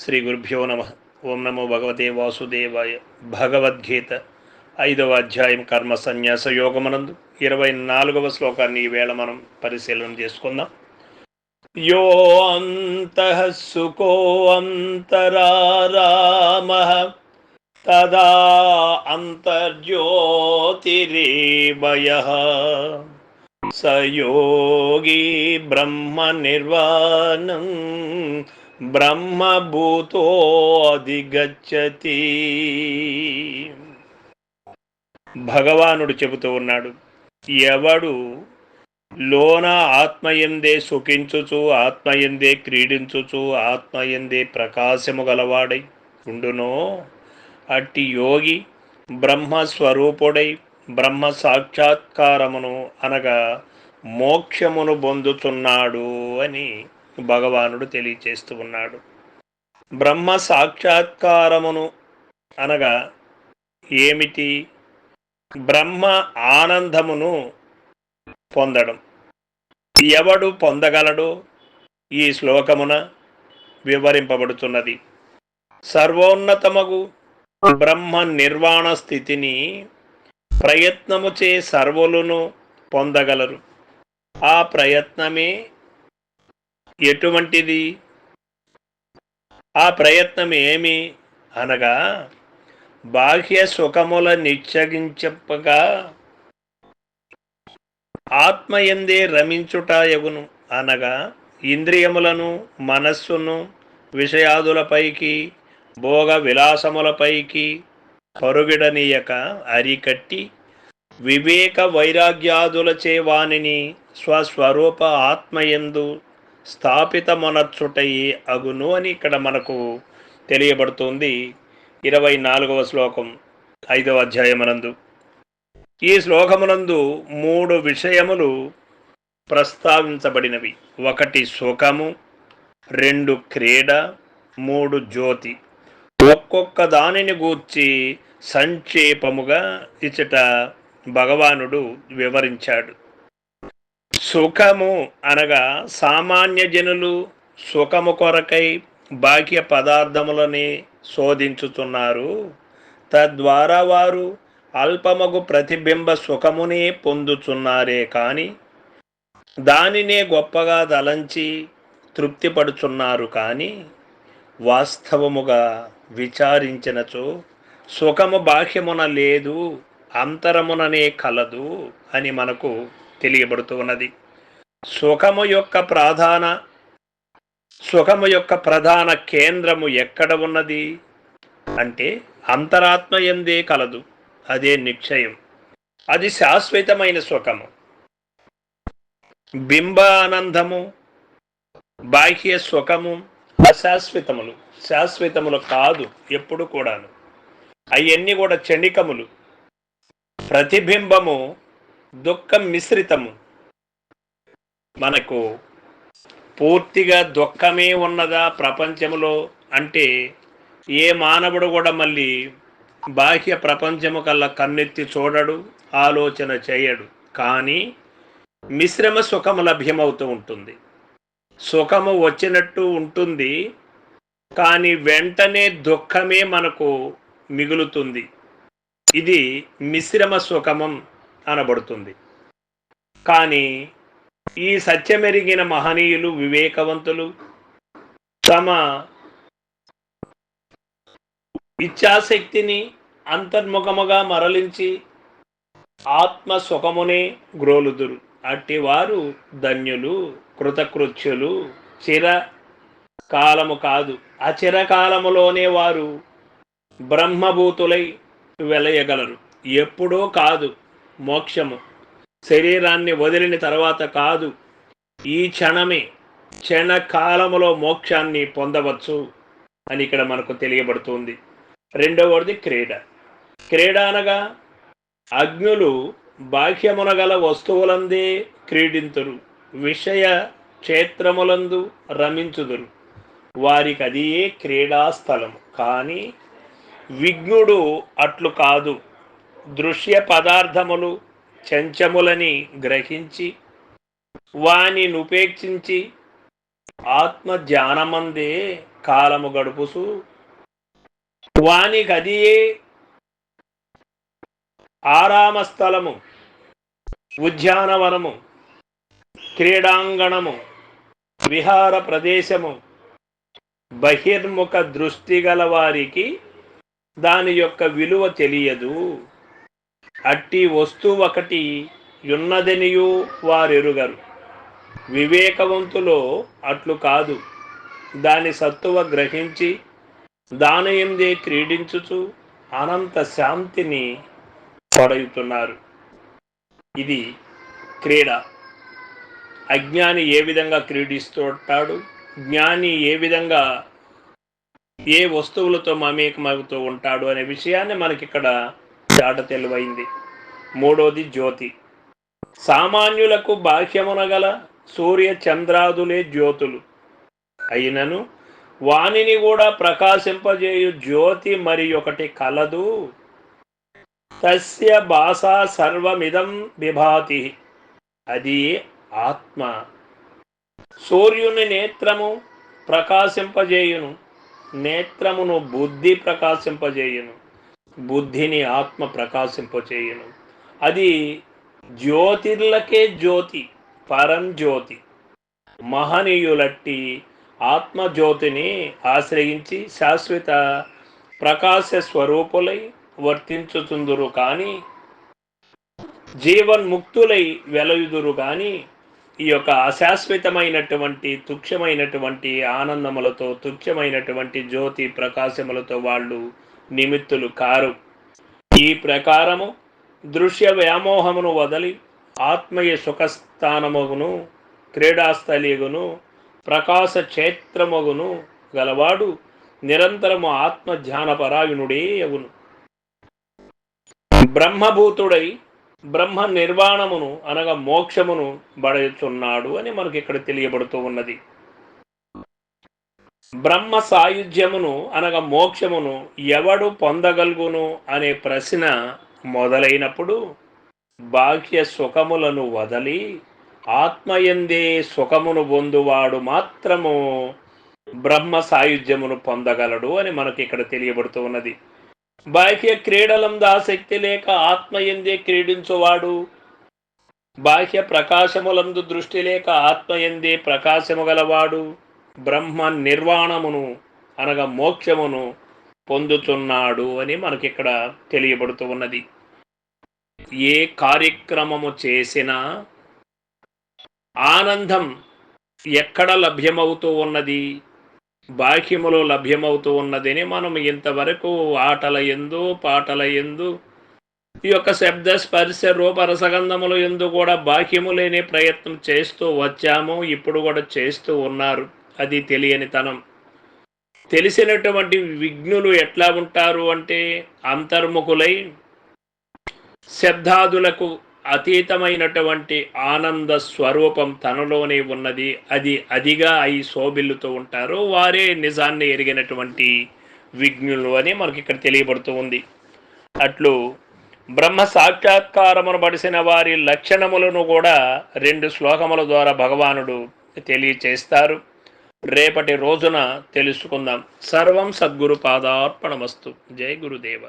శ్రీ గురుభ్యో నమ. ఓం నమో భగవతే వాసుదేవాయ. భగవద్గీత ఐదవ అధ్యాయం కర్మ సన్యాస యోగమనందు ఇరవై నాలుగవ శ్లోకాన్ని ఈవేళ మనం పరిశీలన చేసుకుందాం. యో అంతః సుఖో అంతరారామ తదా అంతర్జ్యోతిరేవయ. సయోగి బ్రహ్మ నిర్వాణం బ్రహ్మభూతోధిగచ్చతి భగవానుడు చెబుతూ ఉన్నాడు ఎవడు లోన ఆత్మయందే సుఖించుచు ఆత్మయందే క్రీడించుచు ఆత్మయందే ప్రకాశము గలవాడై ఉండునో అట్టి యోగి బ్రహ్మస్వరూపుడై బ్రహ్మ సాక్షాత్కారమును అనగా మోక్షమును పొందుతున్నాడు అని భగవానుడు తెలియచేస్తూ ఉన్నాడు. బ్రహ్మ సాక్షాత్కారమును అనగా ఏమిటి? బ్రహ్మ ఆనందమును పొందడం. ఎవడు పొందగలడు? ఈ శ్లోకమున వివరింపబడుతున్నది. సర్వోన్నతమగు బ్రహ్మ నిర్వాణ స్థితిని ప్రయత్నముచే సర్వులను పొందగలరు. ఆ ప్రయత్నమే ఎటువంటిది? ఆ ప్రయత్నం ఏమి అనగా బాహ్య సుఖముల నిశ్చగించప్పగా ఆత్మయందే రమించుట యగును అనగా ఇంద్రియములను మనస్సును విషయాదులపైకి భోగ విలాసములపైకి పరుగిడనీయక అరికట్టి వివేక వైరాగ్యాదులచే వానిని స్వస్వరూప ఆత్మయందు స్థాపితమనర్చుటయి అగును అని ఇక్కడ మనకు తెలియబడుతుంది ఇరవై నాలుగవ శ్లోకం ఐదవ అధ్యాయమునందు. ఈ శ్లోకమునందు మూడు విషయములు ప్రస్తావించబడినవి. ఒకటి సుఖము రెండు క్రీడ మూడు జ్యోతి. ఒక్కొక్క దానిని గూర్చి సంక్షేపముగా ఇచ్చట భగవానుడు వివరించాడు. సుఖము అనగా సామాన్య జనులు సుఖము కొరకై బాహ్య పదార్థములని శోధించుతున్నారు. తద్వారా వారు అల్పమగు ప్రతిబింబ సుఖమునే పొందుతున్నారే కానీ దానినే గొప్పగా తలంచి తృప్తిపడుచున్నారు కానీ వాస్తవముగా విచారించినచో సుఖము బాహ్యమున లేదు అంతరముననే కలదు అని మనకు తెలియబడుతూ ఉన్నది. సుఖము యొక్క ప్రధాన సుఖము యొక్క ప్రధాన కేంద్రము ఎక్కడ ఉన్నది? అంటే అంతరాత్మ ఎందే కలదు. అదే నిశ్చయం. అది శాశ్వతమైన సుఖము. బింబానందము బాహ్య సుఖము అశాశ్వతములు. శాశ్వతములు కాదు ఎప్పుడు కూడాను. అవన్నీ కూడా చండికములు ప్రతిబింబము దుఃఖం మిశ్రితము. మనకు పూర్తిగా దుఃఖమే ఉన్నదా ప్రపంచములో అంటే ఏ మానవుడు కూడా మళ్ళీ బాహ్య ప్రపంచము కల్లా కన్నెత్తి చూడడు ఆలోచన చేయడు. కానీ మిశ్రమ సుఖము లభ్యమవుతూ ఉంటుంది. సుఖము వచ్చినట్టు ఉంటుంది కానీ వెంటనే దుఃఖమే మనకు మిగులుతుంది. ఇది మిశ్రమ సుఖమం. అనబడుతుంది. కానీ ఈ సత్యమెరిగిన మహనీయులు వివేకవంతులు తమ ఇచ్ఛాశక్తిని అంతర్ముఖముగా మరలించి ఆత్మ సుఖమునే గ్రోలుదురు. అట్టి వారు ధన్యులు కృతకృత్యులు చిర కాలము కాదు. అచిరకాలములోనే వారు బ్రహ్మభూతులై వెలయగలరు. ఎప్పుడో కాదు. మోక్షము. శరీరాన్ని వదిలిన తర్వాత కాదు ఈ క్షణమే క్షణ కాలములో మోక్షాన్ని పొందవచ్చు అని ఇక్కడ మనకు తెలియబడుతుంది. రెండవది క్రీడ. క్రీడ అనగా అగ్నులు బాహ్యమున గల వస్తువులందే క్రీడింతురు విషయ క్షేత్రములందు రమించుదురు. వారికి అదియే క్రీడాస్థలం కానీ విఘ్నుడు అట్లు కాదు. దృశ్య పదార్థములు చెంచములని గ్రహించి వానిని ఉపేక్షించి ఆత్మ ధ్యానమందే కాలము గడుపుసు వానికదియే ఆరామ స్థలము ఉద్యానవనము క్రీడాంగణము విహార ప్రదేశము బహిర్ముఖ దృష్టి గల వారికి దాని యొక్క విలువ తెలియదు. అట్టి వస్తువు ఒకటి యున్నదనియు వారెరుగరు. వివేకవంతులో అట్లు కాదు. దాని సత్తువ గ్రహించి దానయందే క్రీడించుచు అనంత శాంతిని పడయుతున్నారు. ఇది క్రీడ. అజ్ఞాని ఏ విధంగా క్రీడిస్తూ ఉంటాడు జ్ఞాని ఏ విధంగా ఏ వస్తువులతో మమేకమవుతూ ఉంటాడు? అనే విషయాన్ని మనకి ఇక్కడ చాట తెలివైంది. మూడోది జ్యోతి. సామాన్యులకు బాహ్యమునగల సూర్య చంద్రాదులే జ్యోతులు. అయినను వానిని కూడా ప్రకాశింపజేయు జ్యోతి మరి ఒకటి కలదు. తస్య భాషా సర్వమిదం విభాతి. అది ఆత్మ. సూర్యుని నేత్రము ప్రకాశింపజేయును. నేత్రమును బుద్ధి ప్రకాశింపజేయును. బుద్ధిని ఆత్మ ప్రకాశింపచేయను. అది జ్యోతిర్లకే జ్యోతి పరం జ్యోతి. మహనీయులట్టి ఆత్మజ్యోతిని ఆశ్రయించి శాశ్వత ప్రకాశ స్వరూపులై వర్తించుతుందురు కానీ జీవన్ముక్తులై వెలయుదురు కానీ ఈ యొక్క అశాశ్వతమైనటువంటి తుక్షమైనటువంటి ఆనందములతో తుక్షమైనటువంటి జ్యోతి ప్రకాశములతో వాళ్ళు నిమిత్తులు కారు. ఈ ప్రకారము దృశ్య వ్యామోహమును వదలి ఆత్మీయ సుఖస్థానమగును క్రీడాస్థలిగును ప్రకాశ క్షేత్రమగును గలవాడు నిరంతరము ఆత్మ ధ్యానపరాయణుడే అగును. బ్రహ్మభూతుడై బ్రహ్మ నిర్వాణమును అనగా మోక్షమును బడచున్నాడు అని మనకి ఇక్కడ తెలియబడుతూ ఉన్నది. బ్రహ్మ సాయుధ్యమును అనగా మోక్షమును ఎవడు పొందగలుగును అనే ప్రశ్న మొదలైనప్పుడు బాహ్య సుఖములను వదలి ఆత్మయందే సుఖమును పొందువాడు మాత్రము బ్రహ్మ సాయుధ్యమును పొందగలడు అని మనకి ఇక్కడ తెలియబడుతూ ఉన్నది. బాహ్య క్రీడలందు ఆసక్తి లేక ఆత్మయందే క్రీడించువాడు. బాహ్య ప్రకాశములందు దృష్టి లేక ఆత్మయందే ప్రకాశము గలవాడు. బ్రహ్మ నిర్వాణమును అనగా మోక్షమును పొందుతున్నాడు అని మనకి ఇక్కడ తెలియబడుతూ ఉన్నది. ఏ కార్యక్రమము చేసినా ఆనందం ఎక్కడ లభ్యమవుతూ ఉన్నది? బాహ్యములో లభ్యమవుతూ ఉన్నదని మనం ఇంతవరకు ఆటల ఎందు పాటల ఎందు ఈ యొక్క శబ్ద స్పర్శ రూపరసగంధములు ఎందు కూడా బాహ్యము లేని ప్రయత్నం చేస్తూ వచ్చాము ఇప్పుడు కూడా చేస్తూ ఉన్నారు. అది తెలియనితనం. తెలిసినటువంటి విఘ్నులు ఎట్లా ఉంటారు అంటే అంతర్ముఖులై శబ్దాదులకు అతీతమైనటువంటి ఆనంద స్వరూపం తనలోనే ఉన్నది. అది అదిగా అయి శోభిల్లుతూ ఉంటారు. వారే నిజాన్ని ఎరిగినటువంటి విఘ్నులు అని మనకి ఇక్కడ తెలియబడుతూ ఉంది. అట్లు బ్రహ్మ సాక్షాత్కారమును పడిసిన వారి లక్షణములను కూడా రెండు శ్లోకముల ద్వారా భగవానుడు తెలియచేస్తారు. రేపటి రోజున తెలుసుకుందాం. సర్వం సద్గురు పాదార్పణమస్తు. జై గురుదేవ.